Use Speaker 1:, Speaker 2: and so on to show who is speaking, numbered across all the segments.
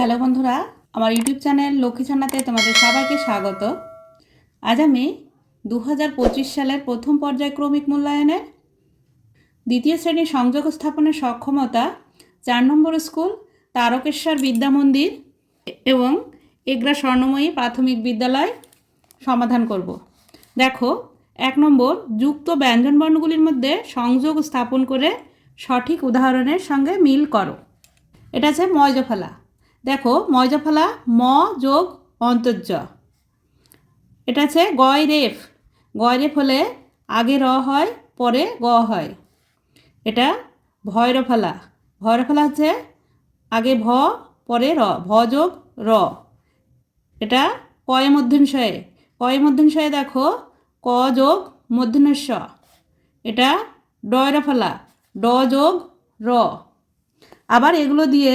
Speaker 1: hello বন্ধুরা আমার YouTube channel Lakshmi ছানাতে তোমাদের সবাইকে স্বাগত আজ আমি দু সালের প্রথম পর্যায়ক্রমিক মূল্যায়নের দ্বিতীয় শ্রেণীর সংযোগ স্থাপনের সক্ষমতা চার নম্বর স্কুল তারকেশ্বর বিদ্যা মন্দির এবং এগ্রা স্বর্ণময়ী প্রাথমিক বিদ্যালয় সমাধান করব দেখো এক নম্বর যুক্ত ব্যঞ্জনবর্ণগুলির মধ্যে সংযোগ স্থাপন করে সঠিক উদাহরণের সঙ্গে মিল করো এটা আছে ময়জফলা দেখো ময়জা ফালা ম যোগ অন্তর্য এটা আছে গয় রেফ গয় রেফ হলে আগে র হয় পরে গ হয় এটা ভয়র ফালা হচ্ছে আগে ভ পরে র ভ যোগ র এটা কয় মধ্যমশয়ে কয় মধ্যমশয়ে দেখো ক যোগ মধ্যনস্ব এটা ফালা ড যোগ র আবার এগুলো দিয়ে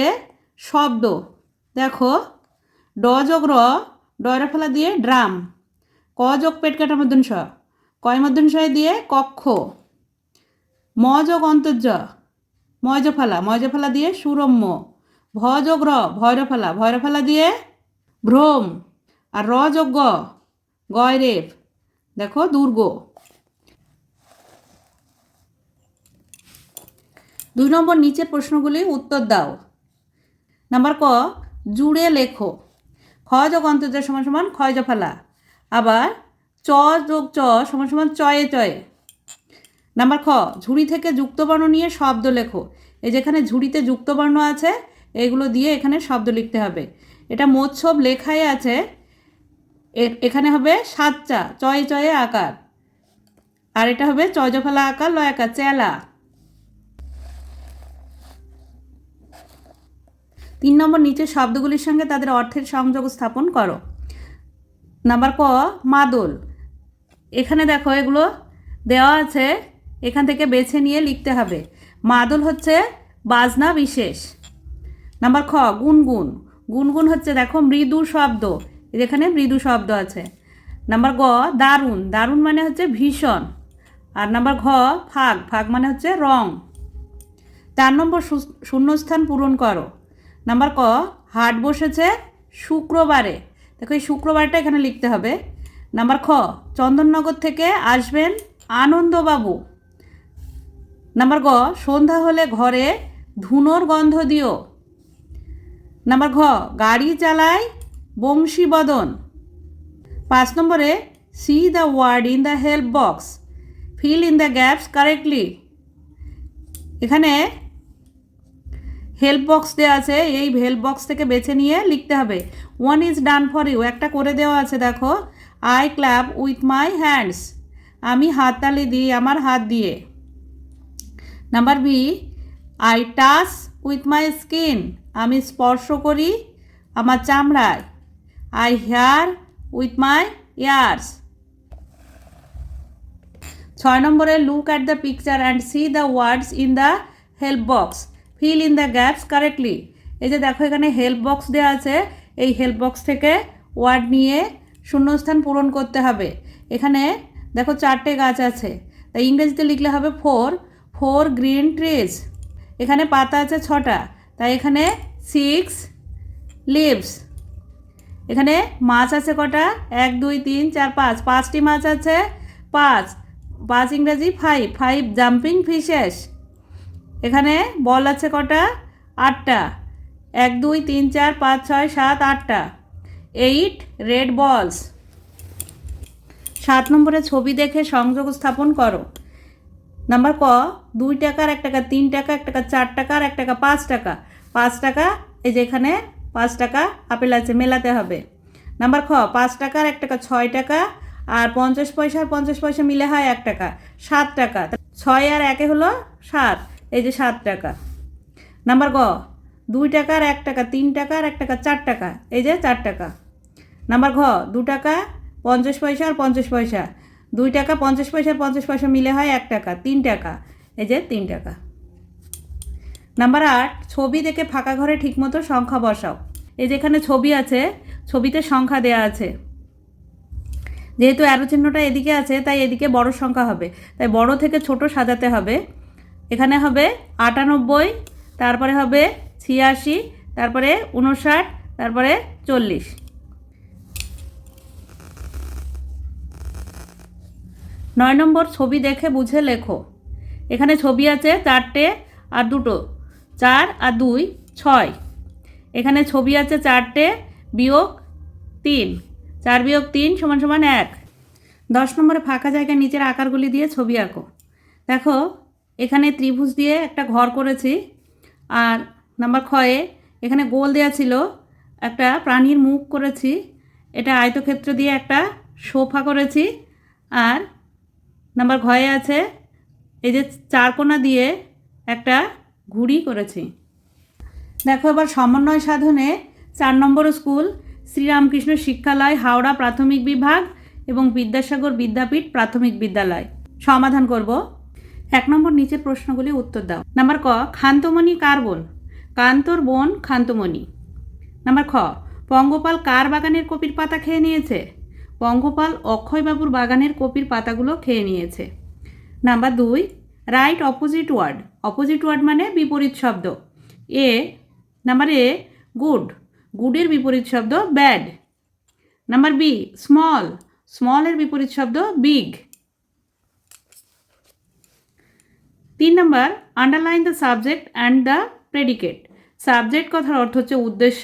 Speaker 1: শব্দ দেখো ড যোগ র ডয়ের ফেলা দিয়ে ড্রাম ক যোগ পেট কাটার মধ্যন স কয় মধ্যন দিয়ে কক্ষ ম যোগ অন্তর্য ময়জফালা ফালা দিয়ে সুরম্য ভ যোগ র ভৈরফালা ভৈরফালা দিয়ে ভ্রম আর র যোগ গ গয় রেফ দেখো দুর্গ দুই নম্বর নিচের প্রশ্নগুলি উত্তর দাও নাম্বার ক জুড়ে লেখো খ যোগ অন্তর্জা সমান সমান খয় জফালা আবার চ যোগ চ সমান সমান চয়ে চয়ে নাম্বার খ ঝুড়ি থেকে যুক্তবর্ণ নিয়ে শব্দ লেখো এই যেখানে ঝুড়িতে যুক্তবর্ণ আছে এগুলো দিয়ে এখানে শব্দ লিখতে হবে এটা মোৎসব লেখাই আছে এখানে হবে সাতচা চয়ে চয়ে আকার আর এটা হবে চজফলা আকার আকার চেলা তিন নম্বর নিচের শব্দগুলির সঙ্গে তাদের অর্থের সংযোগ স্থাপন করো নাম্বার ক মাদল এখানে দেখো এগুলো দেওয়া আছে এখান থেকে বেছে নিয়ে লিখতে হবে মাদল হচ্ছে বাজনা বিশেষ নাম্বার খ গুনগুন গুনগুন হচ্ছে দেখো মৃদু শব্দ যেখানে মৃদু শব্দ আছে নাম্বার গ দারুণ দারুণ মানে হচ্ছে ভীষণ আর নাম্বার ঘ ফাগ ফাগ মানে হচ্ছে রং চার নম্বর শূন্যস্থান পূরণ করো নাম্বার ক হাট বসেছে শুক্রবারে দেখো এই শুক্রবারটা এখানে লিখতে হবে নাম্বার খ চন্দননগর থেকে আসবেন আনন্দবাবু নাম্বার গ সন্ধ্যা হলে ঘরে ধুনোর গন্ধ দিও নাম্বার ঘ গাড়ি চালায় বংশীবদন পাঁচ নম্বরে see the word in the help box fill in the gaps correctly এখানে হেল্প বক্স দেওয়া আছে এই হেল্প বক্স থেকে বেছে নিয়ে লিখতে হবে one is done for you একটা করে দেওয়া আছে দেখো I clap with my hands আমি হাততালি দিই আমার হাত দিয়ে number B I touch with my skin আমি স্পর্শ করি আমার চামড়ায় I hear with my ears ছয় নম্বরে look at the picture and see the words in the help box fill in the gaps correctly এই যে দেখো এখানে হেল্প বক্স দেওয়া আছে এই হেল্প বক্স থেকে ওয়ার্ড নিয়ে শূন্যস্থান পূরণ করতে হবে এখানে দেখো চারটে গাছ আছে তাই ইংরেজিতে লিখলে হবে ফোর ফোর গ্রিন ট্রিজ এখানে পাতা আছে ছটা তাই এখানে সিক্স লিভস এখানে মাছ আছে কটা এক দুই তিন চার পাঁচ পাঁচটি মাছ আছে পাঁচ পাঁচ ইংরেজি ফাইভ ফাইভ জাম্পিং ফিশেস এখানে বল আছে কটা আটটা এক দুই তিন চার পাঁচ ছয় সাত আটটা এইট রেড বলস সাত নম্বরে ছবি দেখে সংযোগ স্থাপন করো নাম্বার ক দুই টাকার এক টাকা তিন টাকা এক টাকা চার টাকা আর এক টাকা পাঁচ টাকা পাঁচ টাকা এই যে এখানে পাঁচ টাকা আপেল আছে মেলাতে হবে নাম্বার খ পাঁচ টাকার এক টাকা ছয় টাকা আর পঞ্চাশ পয়সা পঞ্চাশ পয়সা মিলে হয় এক টাকা সাত টাকা ছয় আর একে হলো সাত এই যে সাত টাকা নাম্বার গ দুই টাকার এক টাকা তিন টাকার এক টাকা চার টাকা এই যে চার টাকা নাম্বার ঘ দু টাকা পঞ্চাশ পয়সা আর পঞ্চাশ পয়সা দুই টাকা পঞ্চাশ পয়সা পঞ্চাশ পয়সা মিলে হয় এক টাকা তিন টাকা এই যে তিন টাকা নাম্বার আট ছবি দেখে ফাঁকা ঘরে ঠিকমতো সংখ্যা বসাও এই যেখানে ছবি আছে ছবিতে সংখ্যা দেয়া আছে যেহেতু অ্যারো চিহ্নটা এদিকে আছে তাই এদিকে বড় সংখ্যা হবে তাই বড় থেকে ছোট সাজাতে হবে এখানে হবে আটানব্বই তারপরে হবে ছিয়াশি তারপরে উনষাট তারপরে চল্লিশ নয় নম্বর ছবি দেখে বুঝে লেখো এখানে ছবি আছে চারটে আর দুটো চার আর দুই ছয় এখানে ছবি আছে চারটে বিয়োগ তিন চার বিয়োগ তিন সমান সমান এক দশ নম্বরে ফাঁকা জায়গায় নিচের আকারগুলি দিয়ে ছবি আঁকো দেখো এখানে ত্রিভুজ দিয়ে একটা ঘর করেছি আর নাম্বার খয়ে এখানে গোল দেওয়া ছিল একটা প্রাণীর মুখ করেছি এটা আয়তক্ষেত্র দিয়ে একটা সোফা করেছি আর নাম্বার ঘয়ে আছে এই যে চারকোনা দিয়ে একটা ঘুড়ি করেছি দেখো এবার সমন্বয় সাধনে চার নম্বর স্কুল শ্রীরামকৃষ্ণ শিক্ষালয় হাওড়া প্রাথমিক বিভাগ এবং বিদ্যাসাগর বিদ্যাপীঠ প্রাথমিক বিদ্যালয় সমাধান করব এক নম্বর নিচের প্রশ্নগুলি উত্তর দাও নাম্বার ক খান্তমণি কার বোন কান্তর বোন খান্তমণি নাম্বার খ পঙ্গপাল কার বাগানের কপির পাতা খেয়ে নিয়েছে পঙ্গপাল অক্ষয়বাবুর বাগানের কপির পাতাগুলো খেয়ে নিয়েছে নাম্বার দুই right opposite word opposite word মানে বিপরীত শব্দ এ নাম্বার এ গুড গুডের বিপরীত শব্দ ব্যাড নাম্বার বি স্মল স্মলের বিপরীত শব্দ বিগ তিন নম্বর underline the subject and the predicate subject কথার অর্থ হচ্ছে উদ্দেশ্য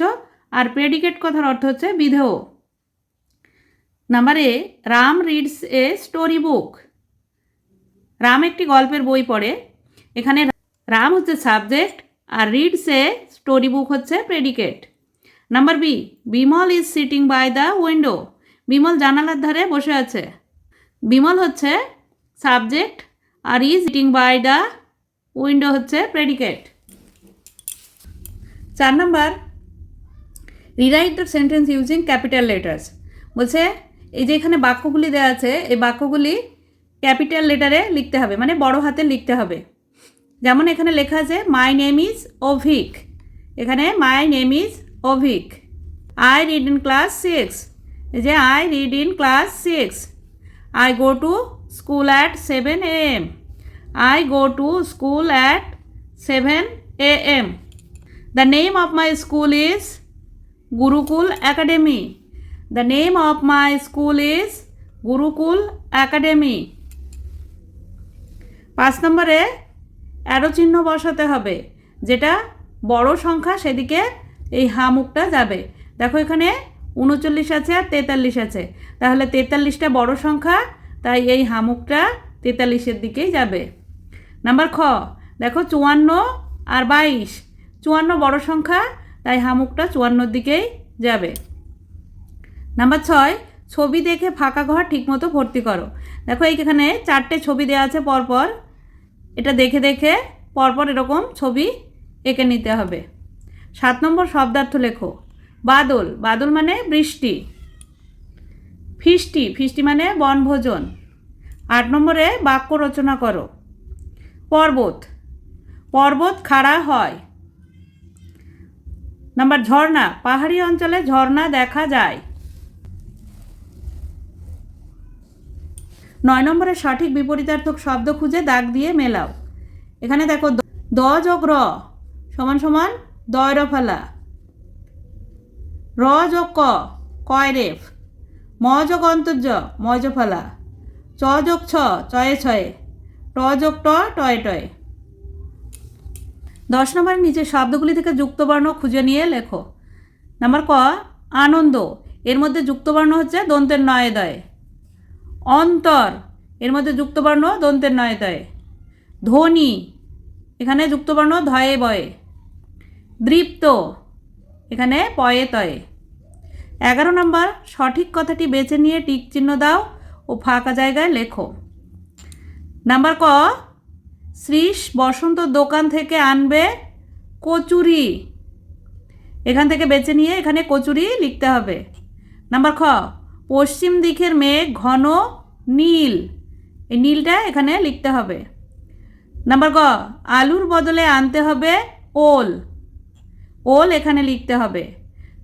Speaker 1: আর প্রেডিকেট কথার অর্থ হচ্ছে বিধেয় number A Ram reads a story book Ram একটি গল্পের বই পড়ে এখানে রাম হচ্ছে সাবজেক্ট আর রিডস এ স্টোরি বুক হচ্ছে predicate number B Bimal is sitting by the window Bimal জানালার ধারে বসে আছে বিমল হচ্ছে সাবজেক্ট আর is eating by the window হচ্ছে প্রেডিকেট চার নম্বর rewrite the sentence using capital letters বলছে এই যে এখানে বাক্যগুলি দেওয়া আছে এই বাক্যগুলি ক্যাপিটাল লেটারে লিখতে হবে মানে বড় হাতে লিখতে হবে যেমন এখানে লেখা আছে মাই নেম ইজ অভিক এখানে my name is Avik I read in class six যে I read in class six I go to school at seven A M I go to school at seven A M the name of my school is Gurukul academy the name of my school is Gurukul academy পাঁচ নম্বরে arrow চিহ্ন বসাতে হবে যেটা বড় সংখ্যা সেদিকে এই হামুকটা যাবে দেখো এখানে উনচল্লিশ আছে আর তেতাল্লিশ আছে তাহলে তেতাল্লিশটা বড় সংখ্যা তাই এই হামুকটা তেতাল্লিশের দিকেই যাবে নাম্বার খ দেখো চুয়ান্ন আর বাইশ চুয়ান্ন বড় সংখ্যা তাই হামুকটা চুয়ান্নর দিকেই যাবে নাম্বার ছয় ছবি দেখে ফাঁকা ঘর ঠিকমতো ভর্তি করো দেখো এইখানে চারটে ছবি দেওয়া আছে পরপর এটা দেখে দেখে পরপর এরকম ছবি এঁকে নিতে হবে সাত নম্বর শব্দার্থ লেখো বাদল বাদল মানে বৃষ্টি ফিস্টি ফিস্টি মানে বনভোজন আট নম্বরে বাক্য রচনা করো পর্বত পর্বত খাড়া হয় নাম্বার ঝর্ণা পাহাড়ি অঞ্চলে ঝর্ণা দেখা যায় নয় নম্বরে সঠিক বিপরীতার্থক শব্দ খুঁজে দাগ দিয়ে মেলাও এখানে দেখো দ যোগ র সমান সমান দয়রফালা র যোগ ক কয়রেফ মযোগ অন্তর্য মজ ফলা চ যোগ ছ চয়ে ছয়ে ট যোগ ট টয়ে টয়ে দশ নম্বর নিচে শব্দগুলি থেকে যুক্তবর্ণ খুঁজে নিয়ে লেখো নাম্বার ক আনন্দ এর মধ্যে যুক্তবর্ণ হচ্ছে দন্তের নয় দয় অন্তর এর মধ্যে যুক্তবর্ণ দন্তের নয় দয় ধ্বনি এখানে যুক্তবর্ণ ধয়ে বয়ে দৃপ্ত এখানে পয়ে তয়ে এগারো নম্বর সঠিক কথাটি বেছে নিয়ে টিক চিহ্ন দাও ও ফাঁকা জায়গায় লেখো নাম্বার ক শ্রীশ বসন্ত দোকান থেকে আনবে কচুরি এখান থেকে বেছে নিয়ে এখানে কচুরি লিখতে হবে নাম্বার খ পশ্চিম দিকের মেঘ ঘন নীল এই নীলটা এখানে লিখতে হবে নাম্বার গ আলুর বদলে আনতে হবে ওল ওল এখানে লিখতে হবে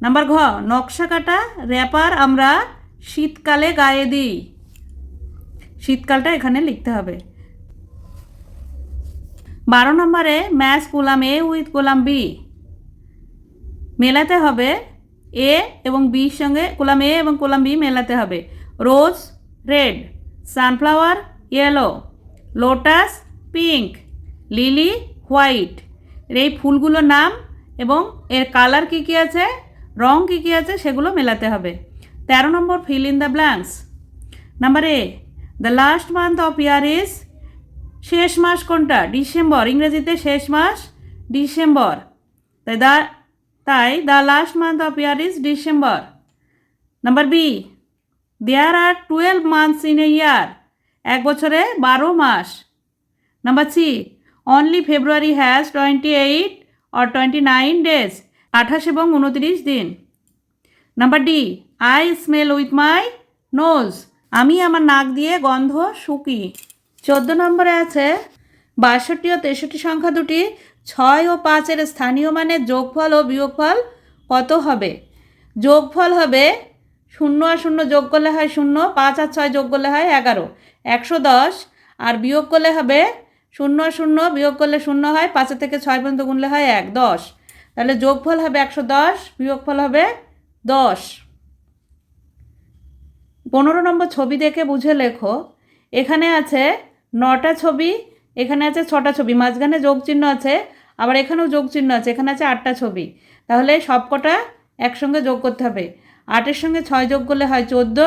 Speaker 1: নাম্বার ঘ নকশা কাটা র্যাপার আমরা শীতকালে গায়ে দিই শীতকালটা এখানে লিখতে হবে বারো নম্বরে match column A with column B মেলাতে হবে এ এবং বির সঙ্গে কোলাম এ এবং কোলাম বি মেলাতে হবে rose red sunflower yellow lotus pink lily white এই ফুলগুলোর নাম এবং এর কালার কী কী আছে রং কী কী আছে সেগুলো মেলাতে হবে তেরো নম্বর fill in the blanks number A the last month of year is শেষ মাস কোনটা ডিসেম্বর ইংরেজিতে শেষ মাস ডিসেম্বর তাই দা তাই the last month of year is December number B there are twelve months in a year এক বছরে বারো মাস number C only February has twenty eight or twenty nine days আঠাশ এবং উনত্রিশ দিন number D I smell with my nose আমি আমার নাক দিয়ে গন্ধ শুকি চোদ্দো নম্বরে আছে বাষট্টি ও তেষট্টি সংখ্যা দুটি ছয় ও পাঁচের স্থানীয় মানের যোগফল ও বিয়োগফল কত হবে যোগফল হবে শূন্য আর শূন্য যোগ করলে হয় শূন্য পাঁচ আর ছয় যোগ করলে হয় এগারো একশো দশ আর বিয়োগ করলে হবে শূন্য শূন্য বিয়োগ করলে শূন্য হয় পাঁচের থেকে ছয় পর্যন্ত গুনলে হয় এক দশ তাহলে যোগফল হবে একশো দশ বিয়োগফল হবে দশ পনেরো নম্বর ছবি দেখে বুঝে লেখো এখানে আছে নটা ছবি এখানে আছে ছটা ছবি মাঝখানে যোগ চিহ্ন আছে আবার এখানেও যোগ চিহ্ন আছে এখানে আছে আটটা ছবি তাহলে সবকটা একসঙ্গে যোগ করতে হবে আটের সঙ্গে ছয় যোগ করলে হয় চোদ্দো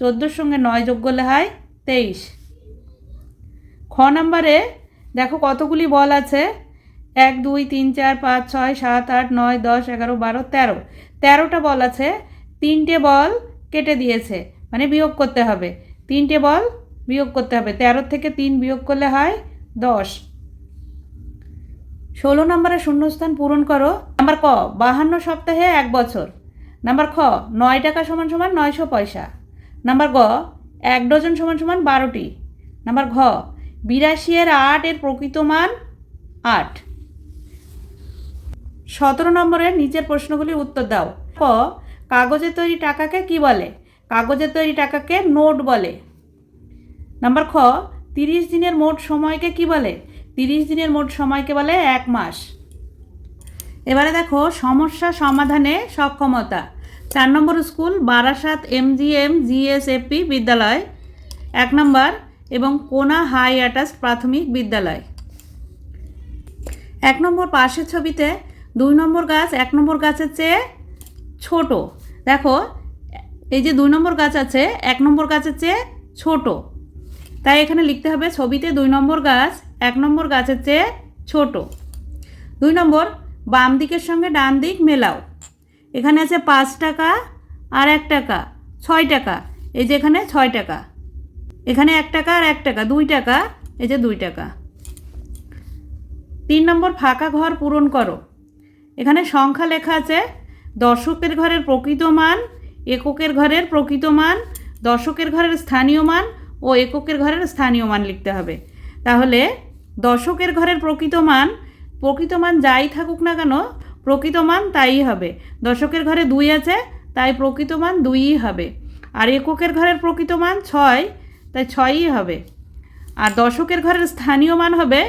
Speaker 1: চোদ্দোর সঙ্গে নয় যোগ করলে হয় তেইশ খ নম্বরে দেখো কতগুলি বল আছে এক দুই তিন চার পাঁচ ছয় সাত আট নয় দশ এগারো বারো তেরো তেরোটা বল আছে তিনটে বল কেটে দিয়েছে মানে বিয়োগ করতে হবে তিনটে বল বিয়োগ করতে হবে তেরো থেকে তিন বিয়োগ করলে হয় দশ ষোলো নম্বরে শূন্যস্থান পূরণ করো নাম্বার ক বাহান্ন সপ্তাহে এক বছর নাম্বার খ নয় টাকা সমান সমান নয়শো পয়সা নাম্বার গ এক ডজন সমান সমান বারোটি নাম্বার ঘ বিরাশি এর আট এর প্রকৃত মান আট সতেরো নম্বরের নিচের প্রশ্নগুলির উত্তর দাও প কাগজে তৈরি টাকাকে কি বলে কাগজে তৈরি টাকাকে নোট বলে নাম্বার খ তিরিশ দিনের মোট সময়কে কি বলে তিরিশ দিনের মোট সময়কে বলে এক মাস এবারে দেখো সমস্যা সমাধানে সক্ষমতা চার নম্বর স্কুল বারাসাত এমজিএম জিএসএপি বিদ্যালয় এক নম্বর এবং কোনা হাই অ্যাটাস প্রাথমিক বিদ্যালয় এক নম্বর পাশের ছবিতে দুই নম্বর গাছ এক নম্বর গাছের চেয়ে ছোট দেখো এই যে দুই নম্বর গাছ আছে এক নম্বর গাছের চেয়ে ছোট তাই এখানে লিখতে হবে ছবিতে দুই নম্বর গাছ এক নম্বর গাছের চেয়ে ছোট দুই নম্বর বাম দিকের সঙ্গে ডান দিক মেলাও এখানে আছে পাঁচ টাকা আর এক টাকা ছয় টাকা এই যে এখানে ছয় টাকা এখানে এক টাকা আর এক টাকা দুই টাকা এই যে দুই টাকা তিন নম্বর ফাঁকা ঘর পূরণ করো এখানে সংখ্যা লেখা আছে দর্শকের ঘরের প্রকৃত মান এককের ঘরের প্রকৃত মান দর্শকের ঘরের স্থানীয় মান ও এককের ঘরের স্থানীয় মান লিখতে হবে তাহলে দর্শকের ঘরের প্রকৃত মান প্রকৃত মান যাই থাকুক না কেন প্রকৃত মান তাই হবে দশকের ঘরে দুই আছে তাই প্রকৃত মান দুইই হবে আর এককের ঘরের প্রকৃত মান ছয় তাই ছয়ই হবে আর দশকের ঘরের স্থানীয় মান হবে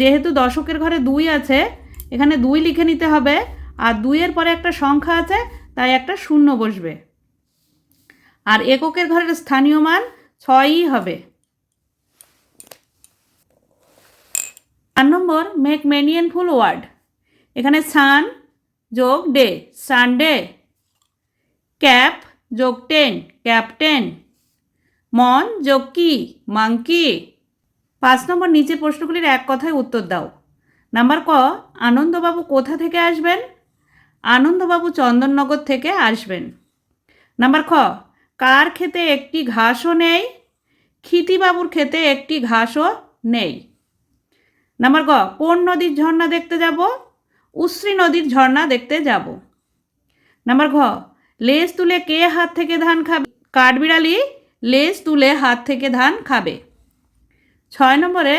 Speaker 1: যেহেতু দশকের ঘরে দুই আছে এখানে দুই লিখে নিতে হবে আর দুইয়ের পরে একটা সংখ্যা আছে তাই একটা শূন্য বসবে আর এককের ঘরের স্থানীয় মান ছয়ই হবে চার নম্বর মেক মেনিয়ান ফুল ওয়ার্ড এখানে সান যোগ ডে সানডে ক্যাপ যোগ টেন ক্যাপ্টেন মন যোগ কি মাংকি পাঁচ নম্বর নিচে প্রশ্নগুলির এক কথায় উত্তর দাও নাম্বার ক আনন্দবাবু কোথা থেকে আসবেন আনন্দবাবু চন্দননগর থেকে আসবেন নাম্বার খ কার খেতে একটি ঘাসও নেই ক্ষিতিবাবুর খেতে একটি ঘাসও নেই নাম্বার ক কোন নদীর ঝর্ণা দেখতে যাব উশ্রী নদীর ঝর্ণা দেখতে যাব নাম্বার ঘ লেজ তুলে কে হাত থেকে ধান খাবে কাঠবিড়ালি লেজ তুলে হাত থেকে ধান খাবে ছয় নম্বরে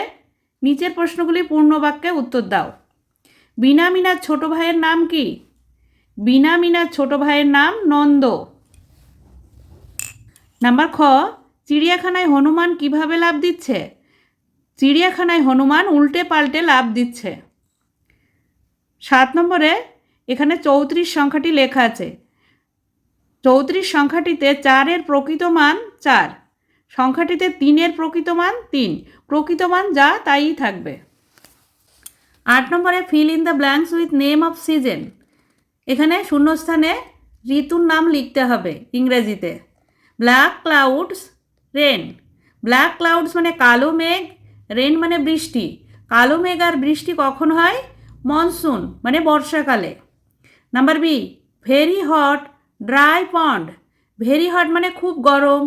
Speaker 1: নিচের প্রশ্নগুলি পূর্ণ বাক্যে উত্তর দাও বিনা মিনার ছোট ভাইয়ের নাম কি বিনা মিনার ছোট ভাইয়ের নাম নন্দ নাম্বার খ চিড়িয়াখানায় হনুমান কিভাবে লাভ দিচ্ছে চিড়িয়াখানায় হনুমান উল্টে পাল্টে লাভ দিচ্ছে সাত নম্বরে এখানে চৌত্রিশ সংখ্যাটি লেখা আছে চৌত্রিশ সংখ্যাটিতে চারের প্রকৃত মান চার সংখ্যাটিতে তিনের প্রকৃত মান তিন প্রকৃত মান যা তাই থাকবে আট নম্বরে fill in the blanks with name of season এখানে শূন্যস্থানে ঋতুর নাম লিখতে হবে ইংরেজিতে black clouds rain black clouds মানে কালো মেঘ রেন মানে বৃষ্টি কালো মেঘ আর বৃষ্টি কখন হয় মনসুন মানে বর্ষাকালে number B very hot dry pond very hot মানে খুব গরম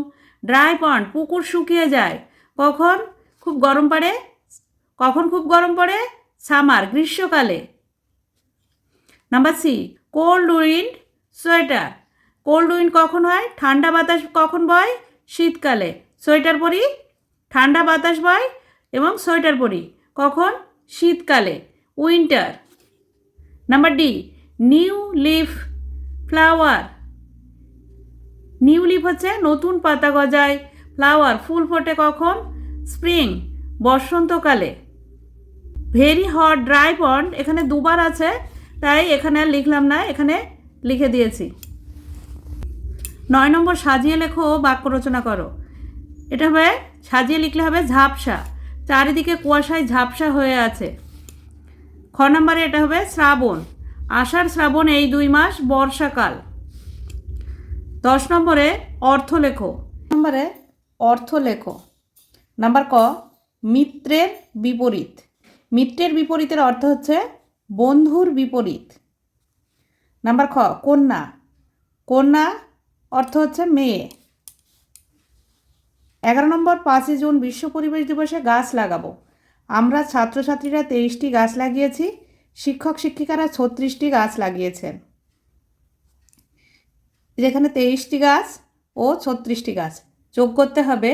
Speaker 1: ড্রাই পন্ড পুকুর শুকিয়ে যায় কখন খুব গরম পড়ে কখন খুব গরম পড়ে সামার গ্রীষ্মকালে number C cold wind sweater cold wind কখন হয় ঠান্ডা বাতাস কখন বয় শীতকালে সোয়েটার পরি ঠান্ডা বাতাস বয় এবং সোয়েটার পরি কখন শীতকালে winter number D new leaf flower new leave হচ্ছে নতুন পাতা গজায় ফ্লাওয়ার ফুল ফোটে কখন স্প্রিং বসন্তকালে ভেরি হট ড্রাই পন্ড এখানে দুবার আছে তাই এখানে আর লিখলাম না এখানে লিখে দিয়েছি নয় নম্বর সাজিয়ে লেখো বাক্য রচনা করো এটা হবে সাজিয়ে লিখলে হবে ঝাপসা চারিদিকে কুয়াশায় ঝাপসা হয়ে আছে খ নম্বরে এটা হবে শ্রাবণ আষাঢ় শ্রাবণ এই দুই মাস বর্ষাকাল দশ নম্বরে অর্থ লেখো নম্বরে অর্থ লেখো নাম্বার ক মিত্রের বিপরীত মিত্রের বিপরীতের অর্থ হচ্ছে বন্ধুর বিপরীত নাম্বার খ কন্যা কন্যা অর্থ হচ্ছে মেয়ে এগারো নম্বর পাঁচই জুন বিশ্ব পরিবেশ দিবসে গাছ লাগাবো আমরা ছাত্রছাত্রীরা তেইশটি গাছ লাগিয়েছি শিক্ষক শিক্ষিকারা ছত্রিশটি গাছ লাগিয়েছেন যেখানে তেইশটি গাছ ও ছত্রিশটি গাছ যোগ করতে হবে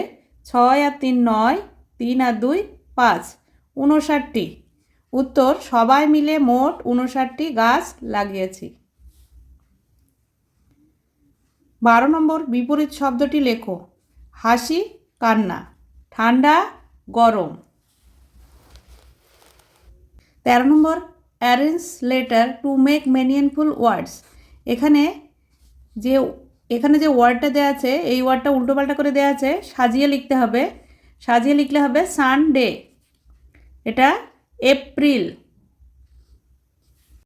Speaker 1: ছয় আর তিন নয় তিন আর দুই পাঁচ উনষাটটি উত্তর সবাই মিলে মোট উনষাটটি গাছ লাগিয়েছি বারো নম্বর বিপরীত শব্দটি লেখো হাসি কান্না ঠান্ডা গরম তেরো নম্বর arrange letter to make meaningful words এখানে যে এখানে যে ওয়ার্ডটা দেওয়া আছে এই ওয়ার্ডটা উল্টোপাল্টা করে দেওয়া আছে সাজিয়ে লিখতে হবে সাজিয়ে লিখলে হবে সানডে এটা এপ্রিল